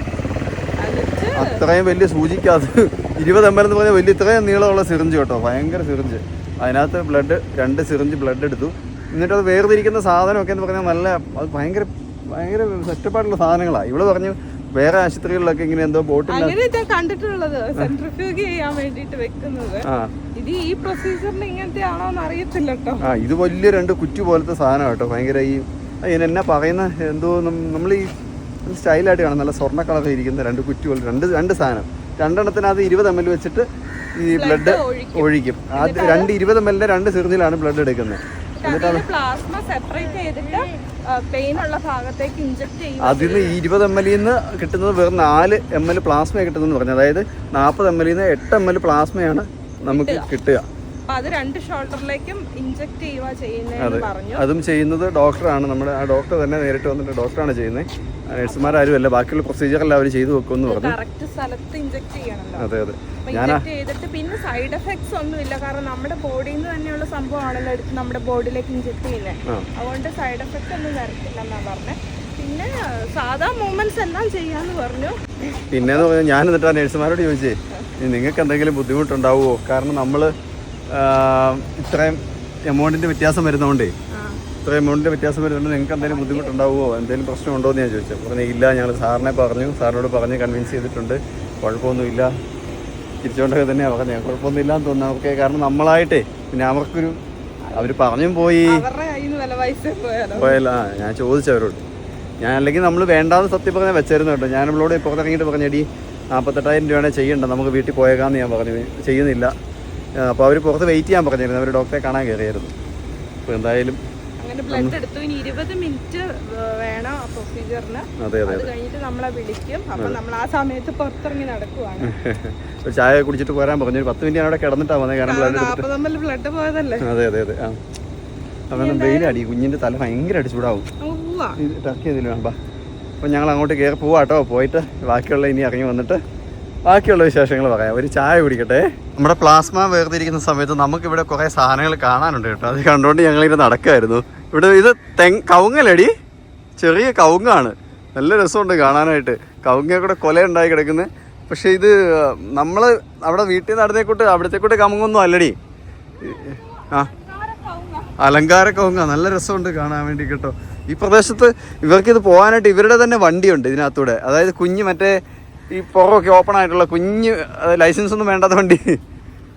Speaker 2: അത്രയും വലിയ സൂചിക്കകത്ത് ഇരുപത് എം എൽ എന്ന് പറഞ്ഞാൽ വലിയ ഇത്രയും നീളമുള്ള സിറിഞ്ച് കേട്ടോ. ഭയങ്കര സിറിഞ്ച്. അതിനകത്ത് ബ്ലഡ് രണ്ട് സിറിഞ്ച് ബ്ലഡ് എടുത്തു. എന്നിട്ട് അത് വേർതിരിക്കുന്ന സാധനമൊക്കെ എന്ന് പറഞ്ഞാൽ നല്ല അത് ഭയങ്കര ഭയങ്കര സെറ്റപ്പായിട്ടുള്ള സാധനങ്ങളാണ് ഇവിടെ പറഞ്ഞു വേറെ ആശുപത്രികളിലൊക്കെ ഇങ്ങനെ എന്തോ ബോട്ടിൽ
Speaker 3: കണ്ടിട്ടുള്ളത്. ചെയ്യാൻ വേണ്ടിട്ട് വെക്കുന്നത്. ഇത് ഈ പ്രൊസീജിയറിൽ ഇങ്ങനത്തെ ആണോ എന്ന് അറിയത്തില്ല കേട്ടോ.
Speaker 2: ആ ഇത് വലിയ രണ്ട് കുറ്റി പോലത്തെ സാധനം കേട്ടോ. ഭയങ്കര ഈ അതിനെന്നാ പറയുന്ന? എന്തോ നമ്മൾ ഈ സ്റ്റൈലായിട്ട് കാണാം. നല്ല സ്വർണ കളറിൽ ഇരിക്കുന്ന രണ്ട് കുറ്റി പോലെ രണ്ട് രണ്ട് സാധനം. രണ്ടെണ്ണത്തിനകത്ത് ഇരുപത് എം എൽ വെച്ചിട്ട് ഈ ബ്ലഡ്
Speaker 3: ഒഴിക്കും.
Speaker 2: അത് ആദ്യം രണ്ട് ഇരുപത് എം എല്ലിന്റെ രണ്ട് സിറിഞ്ചിലാണ് ബ്ലഡ് എടുക്കുന്നത്.
Speaker 3: അതിന് പ്ലാസ്മ സെപ്പറേറ്റ് ചെയ്തിട്ട് പെയിൻ ഉള്ള ഭാഗത്തേക്ക് ഇഞ്ചക്ട് ചെയ്യും
Speaker 2: അതിൽ നിന്ന് ഇരുപത് എം എല്ലിൽ നിന്ന് കിട്ടുന്നത് വെറും നാല് എം എൽ പ്ലാസ്മ കിട്ടുന്നതെന്ന് പറഞ്ഞു അതായത് നാൽപ്പത് എം എല്ലിൽ നിന്ന് എട്ട് എം എൽ പ്ലാസ്മയാണ് നമുക്ക് കിട്ടുക.
Speaker 3: അപ്പൊ അത് രണ്ട് ഷോൾഡറിലേക്കും ഇഞ്ചക്ട് ചെയ്യുക ചെയ്യുന്നത് പറഞ്ഞു.
Speaker 2: അതും ചെയ്യുന്നത് ഡോക്ടറാണ്. നമ്മുടെ ആ ഡോക്ടർ തന്നെ നേരിട്ട് വന്നിട്ട് ഡോക്ടറാണ് ചെയ്യുന്നത് നഴ്സുമാരും അല്ല. ബാക്കിയുള്ള പ്രൊസീജിയർ എല്ലാം അവർ ചെയ്തു വെക്കുമെന്ന് പറഞ്ഞു.
Speaker 3: കറക്റ്റ് സ്ഥലത്ത് ഇഞ്ചക്ട് ചെയ്യണല്ലോ.
Speaker 2: അതെ അതെ.
Speaker 3: ഞാൻ ചെയ്തിട്ട് പിന്നെ സൈഡ് എഫക്ട്സ് ഒന്നുമില്ല. കാരണം നമ്മുടെ ബോഡിയിൽ നിന്ന് തന്നെയുള്ള സംഭവമാണല്ലോ എടുത്ത് നമ്മുടെ ബോഡിയിലേക്ക് ഇഞ്ചക്ട് ചെയ്യുന്നത് അതുകൊണ്ട് സൈഡ് എഫക്ട് ഒന്നും വരത്തില്ല എന്നാ പറഞ്ഞത് പിന്നെ സാധാ മൂവ്മെന്റ്സ് എല്ലാം ചെയ്യാന്ന് പറഞ്ഞു.
Speaker 2: പറഞ്ഞാൽ ഞാൻ എന്നിട്ട് ആ നഴ്സുമാരോട് ചോദിച്ചേ "ഇനി നിങ്ങൾക്ക് എന്തെങ്കിലും ബുദ്ധിമുട്ടുണ്ടാവുമോ കാരണം നമ്മൾ ഇത്രയും എമൗണ്ടിന്റെ വ്യത്യാസം വരുന്നതുകൊണ്ടേ. ഇത്രയും എമൗണ്ടിന്റെ വ്യത്യാസം വരുന്നുണ്ട് നിങ്ങൾക്ക് എന്തെങ്കിലും ബുദ്ധിമുട്ടുണ്ടാവുമോ എന്തെങ്കിലും പ്രശ്നമുണ്ടോ എന്ന് ഞാൻ ചോദിച്ചു പറഞ്ഞു ഇല്ല ഞങ്ങൾ സാറിനെ പറഞ്ഞു സാറിനോട് പറഞ്ഞ് കൺവിൻസ് ചെയ്തിട്ടുണ്ട്. കുഴപ്പമൊന്നുമില്ല. തിരിച്ചുകൊണ്ടൊക്കെ തന്നെയാണ് പറഞ്ഞത്. കുഴപ്പമൊന്നും എന്ന് തോന്നുന്നു. അവർക്ക് കാരണം നമ്മളായിട്ടേ പിന്നെ അവർക്കൊരു അവർ പറഞ്ഞും പോയി. പോയല്ല ഞാൻ ചോദിച്ചു അവരോട്. ഞാൻ അല്ലെങ്കിൽ നമ്മൾ വേണ്ടാന്ന് സത്യം പറഞ്ഞാൽ വെച്ചായിരുന്നു കേട്ടോ. ഞാൻ നമ്മളോട് പുറത്തിറങ്ങിയിട്ട് പറഞ്ഞടി നാൽപ്പത്തെട്ടായിരം രൂപയാണ് ചെയ്യേണ്ട നമുക്ക് വീട്ടിൽ പോയേക്കാന്ന് ഞാൻ പറഞ്ഞു. ചെയ്യുന്നില്ല. അപ്പോൾ അവർ പുറത്ത് വെയിറ്റ് ചെയ്യാൻ പറഞ്ഞിരുന്നു. അവർ ഡോക്ടറെ കാണാൻ കയറിയായിരുന്നു അപ്പോൾ എന്തായാലും
Speaker 3: അങ്ങനെ ബ്ലഡ് എടുത്തു. ഇനി ഇരുപത് മിനിറ്റ് വേണം ആ പ്രൊസീജിയറിന്
Speaker 2: അതെ
Speaker 3: കഴിഞ്ഞിട്ട് നമ്മളെ വിളിക്കും. അപ്പൊ നമ്മൾ ആ സമയത്ത് പുറത്തിറങ്ങി നടക്കുവാണ്.
Speaker 2: ഒരു ചായ കുടിച്ചിട്ട് പോരാൻ പറഞ്ഞു. ഒരു പത്ത് മിനിറ്റ് അവിടെ കിടന്നിട്ടാ വന്നത് കാരണം ബ്ലഡ് എടുത്തിട്ട്.
Speaker 3: നാപ്പത് ബ്ലഡ് പോയതല്ലേ?
Speaker 2: അതെ അതെ അതെ. ആ. അവൻ വെയിലടി. കുഞ്ഞിന്റെ തല
Speaker 3: ഭയങ്കര
Speaker 2: അടിച്ചൂടാവും ടർക്ക് ചെയ്തില്ല? ഞങ്ങൾ അങ്ങോട്ട് കേറി പോവാട്ടോ. പോയിട്ട് ബാക്കിയുള്ള ഇനി ഇറങ്ങി വന്നിട്ട് ബാക്കിയുള്ള വിശേഷങ്ങൾ പറയാം. ഒരു ചായ കുടിക്കട്ടെ. നമ്മുടെ പ്ലാസ്മ വേർതിരിക്കുന്ന സമയത്ത് നമുക്ക് ഇവിടെ കുറേ സാധനങ്ങൾ കാണാനുണ്ട് കേട്ടോ. അത് കണ്ടുകൊണ്ട് ഞങ്ങൾ ഞങ്ങളിങ്ങനെ നടക്കുമായിരുന്നു ഇവിടെ ഇത് തെങ് കവുങ്ങലടി. ചെറിയ കവുങ്ങാണ്. നല്ല രസമുണ്ട് കാണാനായിട്ട്. കവുങ്ങ കൂടെ കൊല ഉണ്ടായി കിടക്കുന്നത് പക്ഷേ ഇത് നമ്മൾ അവിടെ വീട്ടിൽ നടന്നേക്കൂട്ട് അവിടത്തേക്കൂട്ട് കമുങ്ങൊന്നും അല്ലടി. ആ. അലങ്കാര കവുങ്ങ. നല്ല രസമുണ്ട് കാണാൻ വേണ്ടി കേട്ടോ. ഈ പ്രദേശത്ത് ഇവർക്ക് ഇത് പോകാനായിട്ട് ഇവരുടെ തന്നെ വണ്ടിയുണ്ട് ഇതിനകത്തൂടെ. അതായത് കുഞ്ഞ് മറ്റേ ഈ പുറമൊക്കെ ഓപ്പൺ ആയിട്ടുള്ള കുഞ്ഞ് ലൈസൻസ് ഒന്നും വേണ്ടാത്ത വണ്ടി.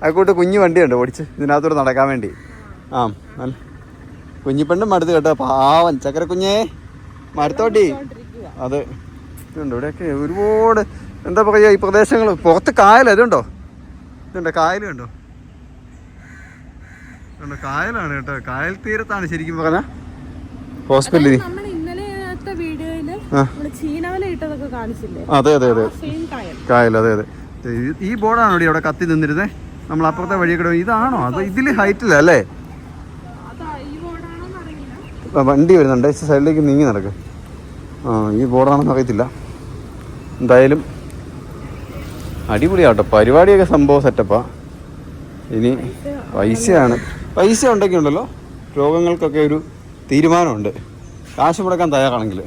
Speaker 2: അതുകൂട്ട് കുഞ്ഞു വണ്ടിയുണ്ട് ഓടിച്ച്. ഇതിനകത്തൂടെ നടക്കാൻ വേണ്ടി. ആ നല്ല. കുഞ്ഞിപ്പെണ്ണും മടുത്ത് കേട്ടോ. പാവൻ ചക്കര കുഞ്ഞേ. മടുത്തോട്ടി. അത് ഇതുണ്ട്. ഇവിടെയൊക്കെ ഒരുപാട് എന്താ പറയുക ഈ പ്രദേശങ്ങൾ. പുറത്ത് കായൽ അതുണ്ടോ ഇതുണ്ടോ? കായൽ കണ്ടോ? കായലാണ് കേട്ടോ. കായൽ തീരത്താണ് ശരിക്കും പറഞ്ഞ. ഹോസ്പിറ്റലിൽ അതെ അതെ അതെ.
Speaker 3: കായൽ.
Speaker 2: അതെ അതെ. ഈ- ബോർഡാണോ ഇവിടെ അവിടെ കത്തി നിന്നിരുന്നേ? നമ്മൾ അപ്പുറത്തെ വഴി കൂടെ ഇതാണോ? അത് ഇതിൽ ഹൈറ്റില്ല അല്ലേ? വണ്ടി വരുന്നുണ്ട്. സൈഡിലേക്ക് നീങ്ങി നടക്ക്. ആ ഈ ബോർഡാണെന്ന് അറിയത്തില്ല. എന്തായാലും അടിപൊളിയാട്ടോ. പരിപാടിയൊക്കെ സംഭവം സെറ്റപ്പാ. ഇനി പൈസയാണ്. പൈസ ഉണ്ടെങ്കിൽ ഉണ്ടല്ലോ രോഗങ്ങൾക്കൊക്കെ ഒരു തീരുമാനമുണ്ട്. കാശ് മുടക്കാൻ തയ്യാറാണെങ്കിൽ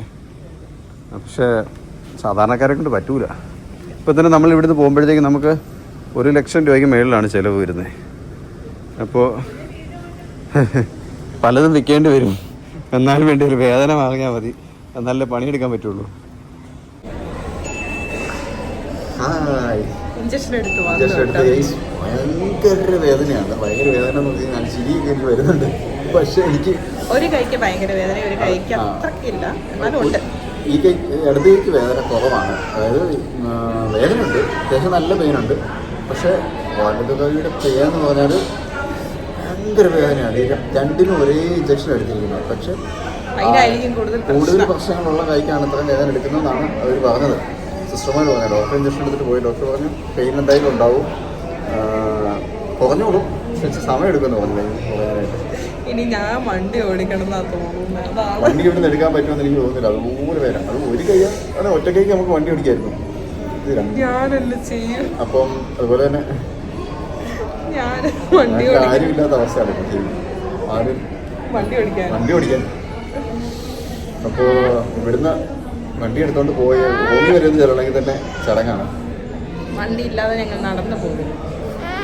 Speaker 2: പക്ഷേ സാധാരണക്കാരെ കൊണ്ട് പറ്റൂല. ഇപ്പം തന്നെ നമ്മൾ ഇവിടുന്ന് പോകുമ്പോഴത്തേക്ക് നമുക്ക് ഒരു ലക്ഷം രൂപയ്ക്ക് മേളിലാണ് ചിലവ് വരുന്നത് അപ്പോൾ പലതും വിൽക്കേണ്ടി വരും. എന്നാലും വേണ്ടി ഒരു വേദന വാങ്ങിയാൽ മതി. നല്ല പണിയെടുക്കാൻ പറ്റുള്ളൂ.
Speaker 3: ഇഞ്ചക്ഷൻ എടുത്ത്
Speaker 2: ഭയങ്കര വേദനയാണ്. ഭയങ്കര വേദന ഞാൻ ചിരിയൊക്കെ എനിക്ക് വരുന്നുണ്ട്. പക്ഷെ എനിക്ക്
Speaker 3: ഒരു കൈക്ക് ഭയങ്കര വേദന ഒരു കൈക്ക്. അത്രക്കില്ല എന്നാലും ഉണ്ട്.
Speaker 2: ഈ കൈ ഇടത് കൈക്ക് വേദന കുറവാണ്. അതായത് വേദനയുണ്ട്. അത്യാവശ്യം നല്ല പെയിനുണ്ട്. പക്ഷേ വലത് കൈയുടെ പെയിൻ എന്ന് പറഞ്ഞാൽ ഭയങ്കര വേദനയാണ്. ഈ രണ്ടിനും ഒരേ ഇഞ്ചക്ഷൻ എടുത്തിരിക്കുന്നത് പക്ഷേ
Speaker 3: കൂടുതൽ
Speaker 2: പ്രശ്നങ്ങളുള്ള കൈക്കാണ് ഇത്രയും വേദന എടുക്കുന്നതെന്നാണ് അവർ പറഞ്ഞത്. സിസ്റ്റർമാർ പറഞ്ഞത് ഡോക്ടർ ഇഞ്ചക്ഷൻ എടുത്തിട്ട് പോയി. ഡോക്ടർ പറഞ്ഞു പെയിൻ എന്തായാലും ഉണ്ടാവും. കുറഞ്ഞോളും. പക്ഷെ സമയം എടുക്കുമെന്ന് പറഞ്ഞു കഴിഞ്ഞു കുറയാനായിട്ട്.
Speaker 3: ഇനി ഞാൻ വണ്ടി ഓടിക്കണം എന്നാ തോന്നുന്നത്
Speaker 2: വണ്ടി എടുക്കാൻ പറ്റുമെന്ന് എനിക്ക് തോന്നുന്നില്ല. അതുപോലെ പേരാണ്. അത് ഒരു കൈ അതെ ഒറ്റ കൈക്ക് നമുക്ക് വണ്ടി ഓടിക്കായിരുന്നു.
Speaker 3: ഞാനല്ല ചെയ്യും.
Speaker 2: അപ്പം അതുപോലെ തന്നെ
Speaker 3: ഞാൻ വണ്ടി ഓടിക്കാൻ
Speaker 2: ആരുമില്ലാത്ത അവസ്ഥയാണ് ആരും
Speaker 3: വണ്ടി ഓടിക്കാൻ.
Speaker 2: വണ്ടി ഓടിക്കാൻ. അപ്പോൾ ഇവിടുന്ന് വണ്ടി എടുത്തോണ്ട് പോയ ഭൂമി വരെ ഒന്ന് ചെല്ലണമെങ്കിൽ തന്നെ ചടങ്ങാണ്.
Speaker 3: വണ്ടി ഇല്ലാതെ ഞങ്ങൾ നടന്നു പോകും.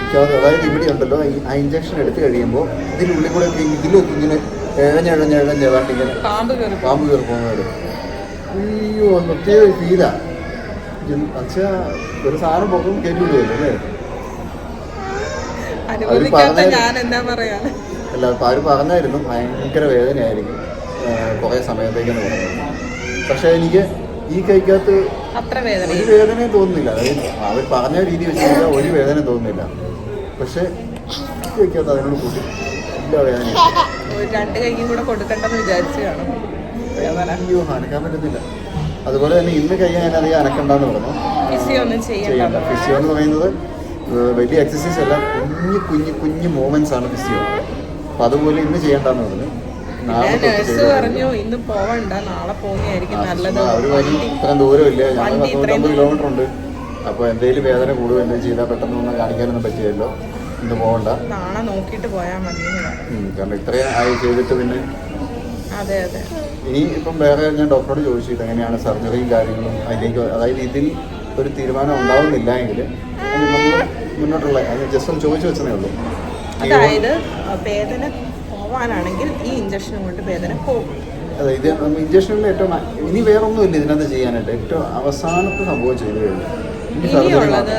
Speaker 2: മിക്കവാറും അതായത് ഇവിടെ ഉണ്ടല്ലോ ആ ഇഞ്ചക്ഷൻ എടുത്തു കഴിയുമ്പോൾ ഇതിനുള്ളിൽ കൂടെ ഇതിലൊക്കെ ഇങ്ങനെ എഴഞ്ഞഴഞ്ഞഴഞ്ഞ് ഏതാണ്ട് ഇങ്ങനെ
Speaker 3: പാമ്പ് കയറി
Speaker 2: പോകുന്നവര് അയ്യോ പ്രത്യേക ഒരു ഫീലാ എന്നുവെച്ചാ ഒരു സാധനം പോകും കയറ്റി വിടുമല്ലോ അല്ലേ അല്ല അപ്പം അവർ പറഞ്ഞായിരുന്നു ഭയങ്കര വേദനയായിരിക്കും കുറേ സമയത്തേക്കെന്ന് പറഞ്ഞത് പക്ഷേ എനിക്ക് ഈ കൈക്കകത്ത് ഒരു വേദനയും തോന്നുന്നില്ല. അതായത് അവർ പറഞ്ഞ രീതി വെച്ച് കഴിഞ്ഞാൽ ഒരു വേദന തോന്നുന്നില്ല. പക്ഷേ കൈക്കകത്ത് അതിനോട് കൂട്ടി
Speaker 3: രണ്ട് കൈക്കും കൂടെ കൊടുക്കണ്ടെന്ന് വിചാരിച്ചു കാണും.
Speaker 2: അയ്യോ അനക്കാൻ പറ്റുന്നില്ല അതുപോലെ തന്നെ ഇന്ന് കഴിയാൻ ഞാൻ അധികം അനക്കണ്ടെന്ന് പറഞ്ഞു.
Speaker 3: ചെയ്യണ്ട.
Speaker 2: ഫിസിയോ എന്ന് പറയുന്നത് വലിയ എക്സസൈസ് അല്ല കുഞ്ഞു കുഞ്ഞു കുഞ്ഞു മൂവ്മെന്റ്സ് ആണ് ഫിസിയോ. അപ്പൊ അതുപോലെ ഇന്ന് ചെയ്യണ്ടെന്ന് പറഞ്ഞു.
Speaker 3: ഞാൻ പറഞ്ഞു ഇന്ന് പോവണ്ട നാളെ പോകുന്നതായിരിക്കും നല്ലത്.
Speaker 2: ഒരു വഴി ഇത്രയും ദൂരമില്ല. നൂറ്റമ്പത് കിലോമീറ്റർ ഉണ്ട്. അപ്പോൾ എന്തെങ്കിലും വേദന കൂടുതൽ എന്തെങ്കിലും ചെയ്താൽ പെട്ടെന്ന് ഒന്ന് കാണിക്കാനൊന്നും പറ്റിയല്ലോ ഇന്ന് പോകണ്ട
Speaker 3: നാളെ നോക്കിയിട്ട് പോയാൽ മതി
Speaker 2: കാരണം ഇത്രയും ആയി ചെയ്തിട്ട് പിന്നെ
Speaker 3: അതെ അതെ.
Speaker 2: ഇനി ഇപ്പം വേറെ ഞാൻ ഡോക്ടറോട് ചോദിച്ചിട്ട് എങ്ങനെയാണ് സർജറിയും കാര്യങ്ങളും അതിലേക്ക് അതായത് ഇതിൽ ഒരു തീരുമാനം ഉണ്ടാവുന്നില്ല എങ്കിൽ മുന്നോട്ടുള്ള അത് ജസ്റ്റ് ഒന്ന് ചോദിച്ചു വെച്ചതേ ഉള്ളൂ.
Speaker 3: അതായത് വേദന പോവാനാണെങ്കിൽ ഈ ഇഞ്ചക്ഷൻ കൊണ്ട് വേദന പോകും.
Speaker 2: അതെ ഇത് ഇഞ്ചക്ഷനിൽ ഏറ്റവും ഇനി വേറൊന്നുമില്ല ഇതിനകത്ത് ചെയ്യാനായിട്ട്. ഏറ്റവും അവസാനത്തെ സംഭവം ചെയ്യുകയുള്ളൂ കഴിഞ്ഞു
Speaker 3: ഇനിയുള്ളത്.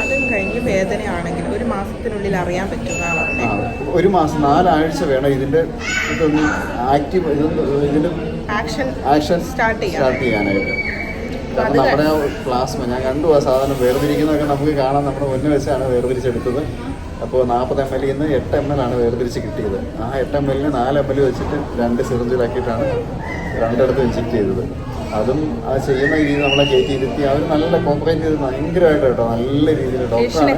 Speaker 3: അതും കഴിഞ്ഞ് വേദനയാണെങ്കിൽ ഒരു മാസത്തിനുള്ളിൽ അറിയാൻ പറ്റുന്നതാണ്
Speaker 2: ആ, ഒരു മാസം നാലാഴ്ച വേണം ഇതിന്റെ ഇതൊന്ന് ആക്റ്റീവ് ഇതിന്റെ
Speaker 3: ആക്ഷൻ
Speaker 2: ആക്ഷൻ
Speaker 3: സ്റ്റാർട്ട്
Speaker 2: സ്റ്റാർട്ട് ചെയ്യാനായിട്ട്. കാരണം നമ്മുടെ പ്ലാസ്മ ഞാൻ കണ്ടു ആ സാധനം വേർതിരിക്കുന്നതൊക്കെ നമുക്ക് കാണാൻ നമ്മുടെ മുന്നിൽ വെച്ചാണ് വേർതിരിച്ചെടുത്തത്. അപ്പോൾ നാൽപ്പത് എം എൽ നിന്ന് എട്ട് എം എൽ ആണ് വേർതിരിച്ച് കിട്ടിയത്. ആ എട്ട് എം എല്ലിന് നാല് എം എൽ വെച്ചിട്ട് രണ്ട് സിറിഞ്ചിലാക്കിയിട്ടാണ് രണ്ടിടത്ത് ഇഞ്ചെക്ട് ചെയ്തത്. അതും ആ ചെയ്യുന്ന രീതി നമ്മളെ കയറ്റി ഇരുത്തി അവർ നല്ല കോപ്പറേറ്റ് ചെയ്ത് ഭയങ്കരമായിട്ട് കേട്ടോ നല്ല രീതിയിൽ ഡോക്ടറാണ്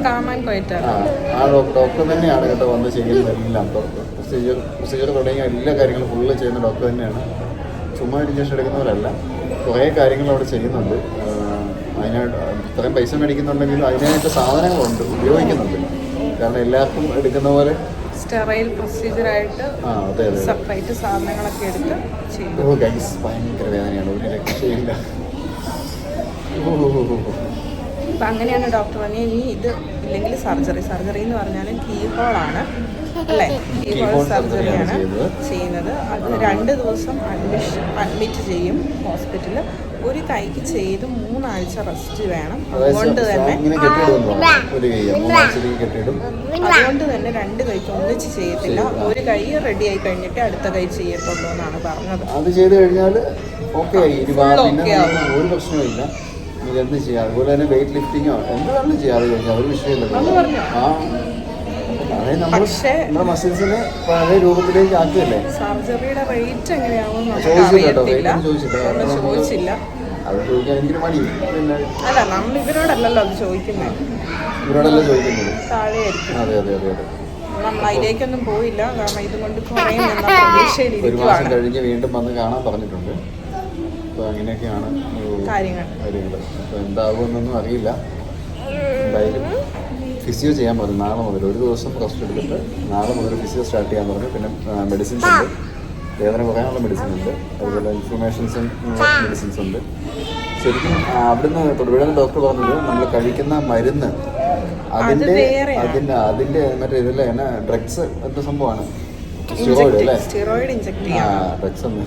Speaker 2: ആ ഡോക്ടർ തന്നെയാണ് കേട്ടോ വന്ന് ചെയ്യുന്നതെല്ലാം പ്രൊസീജിയർ പ്രൊസീജിയർ തുടങ്ങിയ എല്ലാ കാര്യങ്ങളും ഫുള്ള് ചെയ്യുന്ന ഡോക്ടർ തന്നെയാണ്. ചുമ്മാ ഇഞ്ചക്ഷൻ എടുക്കുന്നവരല്ല. കുറേ കാര്യങ്ങൾ അവിടെ ചെയ്യുന്നുണ്ട്. അതിനായിട്ട് ഇത്രയും പൈസ മേടിക്കുന്നുണ്ടെങ്കിലും അതിനായിട്ട് സാധനങ്ങളുണ്ട് ഉപയോഗിക്കുന്നുണ്ട്. കാരണം എല്ലാവർക്കും എടുക്കുന്ന പോലെ
Speaker 3: സ്റ്റെറൈൽ പ്രൊസീജിയറായിട്ട്
Speaker 2: ആയിട്ട്
Speaker 3: സെപ്പറേറ്റ് സാധനങ്ങളൊക്കെ എടുത്ത് ചെയ്യും
Speaker 2: ഓ ഗൈസ് ഭയങ്കര വേദനയാണ്. ഒരു രക്ഷയില്ല.
Speaker 3: അപ്പം അങ്ങനെയാണ് ഡോക്ടർ പറഞ്ഞത് ഇനി ഇത് ഇല്ലെങ്കിൽ സർജറി സർജറി എന്ന് പറഞ്ഞാൽ കീ ഹോളാണ് അല്ലേ? കീ ഹോൾ
Speaker 2: Keyhole surgery ആണ്
Speaker 3: സർജറിയാണ്
Speaker 2: ചെയ്യുന്നത്.
Speaker 3: അത് രണ്ട് ദിവസം അഡ്മിഷൻ അഡ്മിറ്റ് ചെയ്യും ഹോസ്പിറ്റലിൽ ഒരു കൈക്ക് ചെയ്ത് മൂന്നാഴ്ച റെസ്റ്റ് വേണം. അതുകൊണ്ട് തന്നെ അതുകൊണ്ട് തന്നെ രണ്ട് കൈക്ക് ഒന്നിച്ച് ചെയ്യത്തില്ല. ഒരു കൈ റെഡി ആയി കഴിഞ്ഞിട്ട് അടുത്ത കൈ ചെയ്യത്തുള്ളൂ എന്നാണ് പറഞ്ഞത്.
Speaker 2: അത് ചെയ്ത് കഴിഞ്ഞാൽ ഓക്കെ ഒരു പ്രശ്നമില്ല എന്ത് ചെയ്യാം. അതുപോലെ തന്നെ വെയിറ്റ് ലിഫ്റ്റിങ്ങോ എന്ത് തന്നെ കഴിഞ്ഞാൽ ഒരു വിഷയമില്ല? ആ അതായത് നമ്മൾ
Speaker 3: പക്ഷേ-
Speaker 2: നമ്മുടെ മസിൽസിനെ പഴയ രൂപത്തിലേക്ക് ആക്കിയല്ലേ
Speaker 3: സർജറിയുടെ റേറ്റ് എങ്ങനെയാവും
Speaker 2: ചോദിച്ചില്ല അത് ചോദിക്കാൻ എനിക്കൊരു മടി
Speaker 3: അല്ല നമ്മൾ ഇവരോടല്ലല്ലോ അത് ചോദിക്കുന്നത്
Speaker 2: ഇവരോടല്ല ചോദിക്കുന്നത്?
Speaker 3: താഴെയായിരിക്കും.
Speaker 2: അതെ അതെ അതെ അതെ.
Speaker 3: നമ്മൾ അതിലേക്കൊന്നും പോയില്ല. കാരണം കൊണ്ട്
Speaker 2: ഒരു മാസം കഴിഞ്ഞ് വീണ്ടും വന്ന് കാണാൻ പറഞ്ഞിട്ടുണ്ട്. അപ്പോൾ അങ്ങനെയൊക്കെയാണ്
Speaker 3: കാര്യങ്ങൾ.
Speaker 2: കാര്യങ്ങൾ. അപ്പോൾ എന്താകുമെന്നൊന്നും അറിയില്ല. എന്തായാലും ഫിസിയോ ചെയ്യാൻ പറഞ്ഞു. നാളെ മുതൽ. ഒരു ദിവസം റെസ്റ്റ് എടുത്തിട്ട് നാളെ മുതൽ ഫിസിയോ സ്റ്റാർട്ട് ചെയ്യാൻ പറഞ്ഞു. പിന്നെ മെഡിസിൻസ് ഉണ്ട്. വേദന കുറയാനുള്ള മെഡിസിൻ ഉണ്ട്. അതുപോലെ ഇൻഫർമേഷൻസും മെഡിസിൻസ് ഉണ്ട്. ശരിക്കും അവിടുന്ന് തൊടുപുഴയിൽ ഡോക്ടർ പറഞ്ഞത് നമ്മൾ കഴിക്കുന്ന മരുന്ന് അതിന്റെ. അതിന്റെ അതിന്റെ മറ്റേ ഇതിലെ എന്നാ ഡ്രഗ്സ് എന്ത് സംഭവമാണ്. സ്റ്റിറോയിഡ് അല്ലേ? ഡ്രഗ്സ് ഒന്ന്.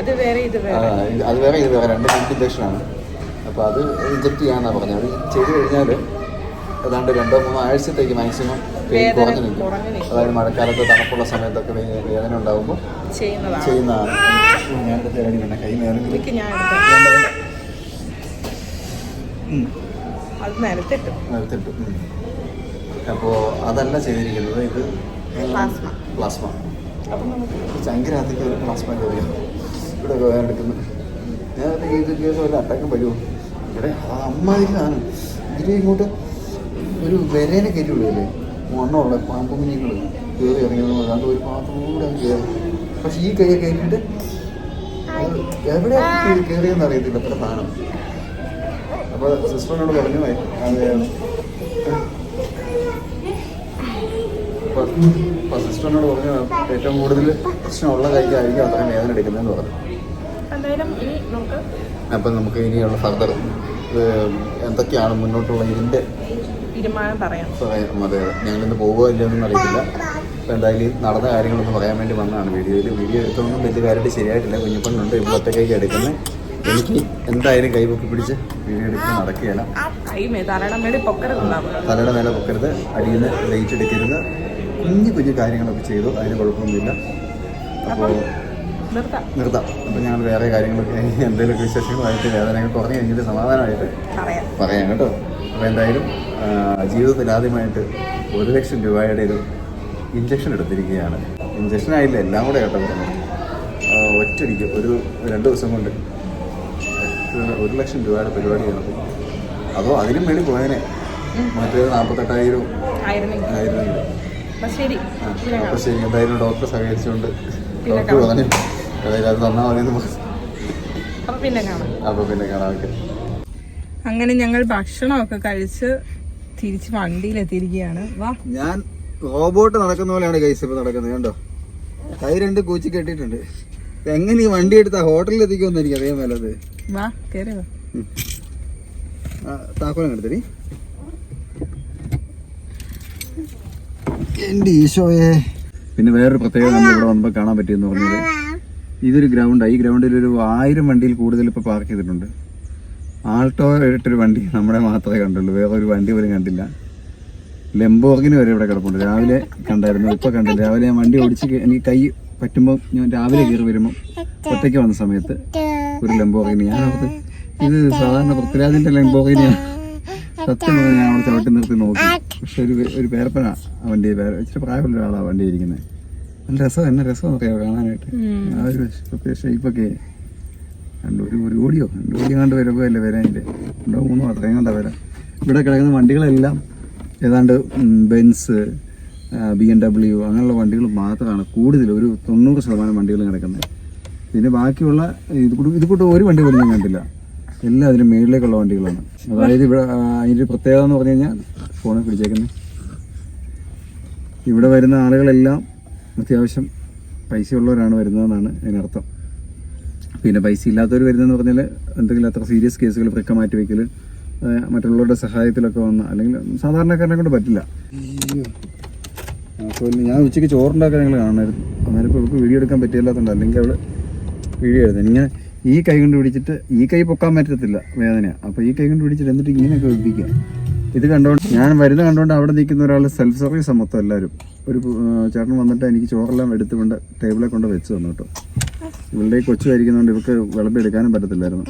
Speaker 3: അത് വേറെ ഇത് വേറെ.
Speaker 2: ഇത് വേറെ രണ്ട് രണ്ട് ഇഞ്ചക്ഷനാണ് അപ്പോൾ അത് ഇഞ്ചെക്ട് ചെയ്യാന്നാണ് പറഞ്ഞത്. അത് ചെയ്ത് കഴിഞ്ഞാൽ ഏതാണ്ട് രണ്ടോ മൂന്നോ ആഴ്ചത്തേക്ക് മാക്സിമം പെയിൻ കുറഞ്ഞു നിൽക്കും അതായത് മഴക്കാലത്ത് തണുപ്പുള്ള സമയത്തൊക്കെ വേദന ഉണ്ടാകുമ്പോൾ
Speaker 3: ചെയ്യുന്നതാണ്.
Speaker 2: അപ്പോ ഞാനെടുത്ത് വേണ്ട കൈ അപ്പോൾ അതല്ല ചെയ്തിരിക്കുന്നത്. ഇത്
Speaker 3: പ്ലാസ്മ.
Speaker 2: ഒരു പ്ലാസ്മ കയറിയോ ഇവിടെ എടുക്കുന്നു. ഞാൻ ഇത് കേസ് വല്ല അട്ടക്കം വരുമോ? ഇവിടെ ഇതിൽ ഇങ്ങോട്ട് ഒരു വിരേനെ കയറ്റി വിടുകയല്ലേ മണ്ണുള്ള പാമ്പ് കുഞ്ഞുങ്ങൾ കയറി ഇറങ്ങുന്നത് കണ്ട് ഒരു പാത്രം കൂടെ അങ്ങ് കയറി പക്ഷെ ഈ കൈയെ കയറ്റിയിട്ട് എവിടെ കയറിയെന്ന് അറിയത്തില്ല അത്ര സാധനം. അപ്പോൾ സിസ്റ്ററിനോട് പറഞ്ഞു അപ്പൊ അപ്പോൾ സിസ്റ്ററിനോട് പറഞ്ഞു ഏറ്റവും കൂടുതൽ പ്രശ്നമുള്ള കൈക്കായിരിക്കും അത്രയും വേദന എടുക്കുന്നതെന്ന് പറഞ്ഞു. അപ്പം നമുക്ക് ഇനിയുള്ള ഫർദർ എന്തൊക്കെയാണ് മുന്നോട്ടുള്ള ഇതിന്റെ
Speaker 3: തീരുമാനം പറയാം.
Speaker 2: അതെ ഞങ്ങളിന്ന് പോകുമോ ഇല്ലെന്നൊന്നും അറിയത്തില്ല. അപ്പോൾ എന്തായാലും നടന്ന കാര്യങ്ങളൊന്ന് പറയാൻ വേണ്ടി വന്നതാണ് വീഡിയോയിൽ വീഡിയോ എടുത്തൊന്നും വലിയ കാര്യമായിട്ട് ശരിയായിട്ടില്ല. കുഞ്ഞുപ്പണ്ണുണ്ട് ഇപ്പോൾ ഒറ്റക്കൈക്ക് എടുക്കുന്നത്. എനിക്ക് എന്തായാലും കൈപൊക്കി പിടിച്ച് വീഡിയോ എടുത്ത്
Speaker 3: നടക്കുകയാണ്. തലയുടെ
Speaker 2: മേലെ പൊക്കരുത്. അടിയിൽ നിന്ന് ലൈറ്റ് എടുക്കരുത്. കുഞ്ഞു കുഞ്ഞു കാര്യങ്ങളൊക്കെ ചെയ്തു. അതിന് കുഴപ്പമൊന്നുമില്ല. അപ്പോൾ
Speaker 3: നിർത്താം.
Speaker 2: അപ്പം ഞങ്ങൾ വേറെ കാര്യങ്ങളൊക്കെ എന്തെങ്കിലും വിശേഷങ്ങളായിട്ട് വേദനയൊക്കെ കുറഞ്ഞ് കഴിഞ്ഞിട്ട് സമാധാനമായിട്ട്
Speaker 3: പറയാം
Speaker 2: കേട്ടോ. അപ്പോൾ എന്തായാലും ജീവിതത്തിൽ ആദ്യമായിട്ട് ഒരു ലക്ഷം രൂപയുടെ ഒരു ഇഞ്ചക്ഷൻ എടുത്തിരിക്കുകയാണ്. ഇഞ്ചക്ഷൻ ആയില്ല എല്ലാം കൂടെ കേട്ടോ പറഞ്ഞു ഒറ്റയടിക്ക് ഒരു രണ്ട് ദിവസം കൊണ്ട് ഒരു- ലക്ഷം രൂപയുടെ പരിപാടിയാണ്. അതോ അതിനും വേണ്ടി പോയതിനെ മറ്റേത് നാൽപ്പത്തെട്ടായിരം
Speaker 3: ആയിരം ശരി.
Speaker 2: അപ്പോൾ ശരി. എന്തായാലും ഡോക്ടർ സഹകരിച്ചുകൊണ്ട് ഡോക്ടർ. പറഞ്ഞു അതായത് അത് തന്നാൽ മതി
Speaker 3: അപ്പം
Speaker 2: അപ്പോൾ പിന്നെ കാണാം. ഓക്കെ.
Speaker 3: അങ്ങനെ ഞങ്ങൾ ഭക്ഷണമൊക്കെ കഴിച്ച് തിരിച്ച് വണ്ടിയിലെത്തിയിരിക്കുകയാണ്. വാ.
Speaker 2: ഞാൻ റോബോട്ട് നടക്കുന്ന പോലെയാണ് കൈസ് ഇപ്പൊ നടക്കുന്നത് കണ്ടോ? കൈ രണ്ട് കൂച്ചി കെട്ടിയിട്ടുണ്ട്. എങ്ങനെ ഈ വണ്ടി എടുത്ത ഹോട്ടലിൽ എത്തിക്കുമെന്ന് എനിക്ക് അറിയാൻ മേലത്
Speaker 3: വാ. കയറി വാ
Speaker 2: താക്കോലം എടുത്തടി. എന്റെ ഈശോയെ. പിന്നെ വേറൊരു പ്രത്യേകത നമ്മൾ ഇവിടെ വന്നപ്പോൾ കാണാൻ പറ്റിയെന്ന് പറഞ്ഞത് ഇതൊരു ഗ്രൗണ്ടാണ് ഈ ഗ്രൗണ്ടിൽ ഒരു ആയിരം വണ്ടിയിൽ കൂടുതൽ ഇപ്പോൾ പാർക്ക് ചെയ്തിട്ടുണ്ട്. ആൾട്ടോ ഇട്ടൊരു വണ്ടി നമ്മുടെ മാത്രമേ കണ്ടുള്ളൂ. വേറെ ഒരു വണ്ടി പോലും കണ്ടില്ല. ലംബോർഗിന് വരെ ഇവിടെ കിടപ്പുണ്ട്. രാവിലെ കണ്ടായിരുന്നു. ഇപ്പൊ കണ്ടില്ല. രാവിലെ ഞാൻ വണ്ടി ഓടിച്ച് എനിക്ക് കൈ പറ്റുമ്പോൾ ഞാൻ രാവിലെ കയറി വരുമ്പോൾ ഒറ്റയ്ക്ക് വന്ന സമയത്ത് ഒരു ലംബോർഗിനി ഞാൻ ഓർത്ത് ഇത് സാധാരണ പൃഥ്വിരാജിന്റെ ലംബോർഗിനിയാണ് സത്യം പറഞ്ഞാൽ ഞാൻ അവിടെ ചവിട്ടി നിർത്തി നോക്കി. പക്ഷെ ഒരു ഒരു പേരപ്പനാ ആ വണ്ടി ഇച്ചിരി പ്രായമുള്ള ഒരാളാണ് വണ്ടി ഇരിക്കുന്നത് നല്ല രസം എന്നെ രസം അറിയാമോ കാണാനായിട്ട്. ആ ഒരു ഷേപ്പൊക്കെ രണ്ട് ഒരു ഒരു കോടിയോ രണ്ട് കോടി കണ്ട് വരുമ്പോൾ അല്ലേ വരാനില്ലേ രണ്ടോ മൂന്നോ അത്രയും കണ്ടാ വരാം? ഇവിടെ കിടക്കുന്ന വണ്ടികളെല്ലാം ഏതാണ്ട് ബെൻസ് ബി എം ഡബ്ല്യു അങ്ങനെയുള്ള വണ്ടികൾ മാത്രമാണ് കൂടുതൽ ഒരു തൊണ്ണൂറ് ശതമാനം വണ്ടികൾ കിടക്കുന്നത്. പിന്നെ ബാക്കിയുള്ള ഇത് കൂട്ട് ഇത് കൂട്ട് ഒരു വണ്ടി പോലും കണ്ടില്ല. എല്ലാം അതിന് മേളിലേക്കുള്ള വണ്ടികളാണ്. അതായത് ഇവിടെ അതിന്റെ പ്രത്യേകത എന്ന് പറഞ്ഞു കഴിഞ്ഞാൽ ഫോണിൽ പിടിച്ചേക്കുന്നത് ഇവിടെ വരുന്ന ആളുകളെല്ലാം അത്യാവശ്യം പൈസയുള്ളവരാണ് വരുന്നതെന്നാണ് അതിനർത്ഥം. പിന്നെ പൈസ ഇല്ലാത്തവർ വരുന്നതെന്ന് പറഞ്ഞാൽ എന്തെങ്കിലും അത്ര സീരിയസ് കേസുകൾ വൃക്ക മാറ്റി വയ്ക്കൽ മറ്റുള്ളവരുടെ സഹായത്തിലൊക്കെ വന്ന അല്ലെങ്കിൽ സാധാരണക്കാരനെ കൊണ്ട് പറ്റില്ല. അപ്പോൾ ഞാൻ ഉച്ചയ്ക്ക് ചോറുണ്ടാക്കാൻ ഞങ്ങൾ കാണുമായിരുന്നു അന്നേരം ഇപ്പോൾ ഇവർക്ക് വീഡിയോ എടുക്കാൻ പറ്റില്ലാത്തതുകൊണ്ട് അല്ലെങ്കിൽ അവൾ വീഡിയോ എഴുതാൻ ഇങ്ങനെ ഈ കൈ കൊണ്ട് പിടിച്ചിട്ട് ഈ കൈ പൊക്കാൻ പറ്റത്തില്ല വേദനയാണ് അപ്പോൾ ഈ കൈ കൊണ്ട് പിടിച്ചിട്ട് എന്നിട്ട് ഇങ്ങനെയൊക്കെ വെപ്പിക്കുക ഇത് കണ്ടുകൊണ്ട് ഞാൻ വരുന്ന കണ്ടുകൊണ്ട് അവിടെ നിൽക്കുന്ന ഒരാൾ സെൽഫ് സർവീസ് മൊത്തം എല്ലാവരും ഒരു ചേട്ടൻ വന്നിട്ട് എനിക്ക് ചോറെല്ലാം എടുത്തുകൊണ്ട് ടേബിളെ കൊണ്ട് വെച്ച് തന്നു കേട്ടോ. ഇവളുടെ കൊച്ചു കഴിക്കുന്നതുകൊണ്ട് ഇവർക്ക് വിളമ്പി എടുക്കാനും പറ്റത്തില്ലായിരുന്നു.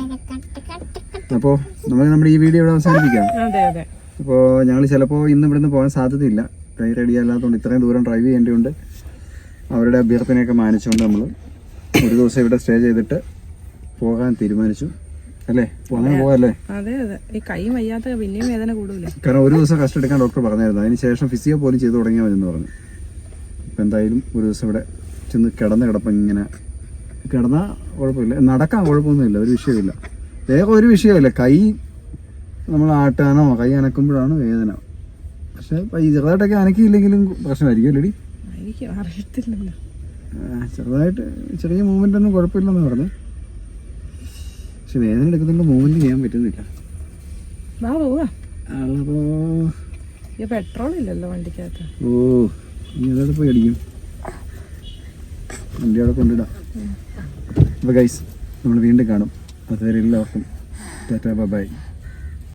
Speaker 2: അപ്പോൾ നമുക്ക് നമ്മുടെ ഈ വീഡിയോ ഇവിടെ അവസാനിപ്പിക്കാം. അപ്പോൾ ഞങ്ങൾ ചിലപ്പോൾ ഇന്ന് ഇവിടുന്ന് പോകാൻ സാധ്യതയില്ല. കൈ റെഡി അല്ലാത്തതുകൊണ്ട് ഇത്രയും ദൂരം ഡ്രൈവ് ചെയ്യേണ്ടതുകൊണ്ട് അവരുടെ അഭ്യർത്ഥനയൊക്കെ മാനിച്ചുകൊണ്ട് നമ്മൾ ഒരു ദിവസം ഇവിടെ സ്റ്റേ ചെയ്തിട്ട് പോകാൻ തീരുമാനിച്ചു. അല്ലേ? അങ്ങനെ പോകല്ലേ?
Speaker 3: അതെ അതെ. ഈ കൈ വയ്യാത്ത പിന്നെയും വേദന
Speaker 2: കാരണം ഒരു ദിവസം കഷ്ടെടുക്കാൻ എടുക്കാൻ ഡോക്ടർ പറഞ്ഞായിരുന്നു. അതിന് ശേഷം ഫിസിയോ പോലും ചെയ്തു തുടങ്ങിയാൽ മതി എന്ന് പറഞ്ഞു. അപ്പം എന്തായാലും ഒരു ദിവസം ഇവിടെ ചെന്ന് കിടന്ന് കിടപ്പം ഇങ്ങനെ കിടന്നാൽ കുഴപ്പമില്ല. നടക്കാൻ കുഴപ്പമൊന്നുമില്ല. ഒരു വിഷയമില്ല വേഗം ഒരു വിഷയമില്ല കൈ നമ്മൾ ആട്ടാനോ കൈ അനക്കുമ്പോഴാണ് വേദന. പക്ഷെ ചെറുതായിട്ടൊക്കെ അനക്കിയില്ലെങ്കിലും പ്രശ്നമായിരിക്കും അല്ലേടി?
Speaker 3: അറിയത്തില്ലല്ലോ.
Speaker 2: ചെറുതായിട്ട് ചെറിയ മൂവ്മെന്റ് ഒന്നും കുഴപ്പമില്ലെന്ന് പറഞ്ഞു. പക്ഷെ വേദന എടുക്കുന്ന മൂവ്മെന്റ് ചെയ്യാൻ പറ്റുന്നില്ല.
Speaker 3: പെട്രോൾ ഇല്ലല്ലോ വണ്ടിക്കകത്ത്.
Speaker 2: ഓ ഇനി അതോടെ പോയി അടിക്കും. വണ്ടി അവിടെ കൊണ്ടിടാം അപ്പോൾ ഗൈസ് നമ്മൾ വീണ്ടും കാണും. അതുവരെ എല്ലാവർക്കും ടാറ്റാ ബൈ.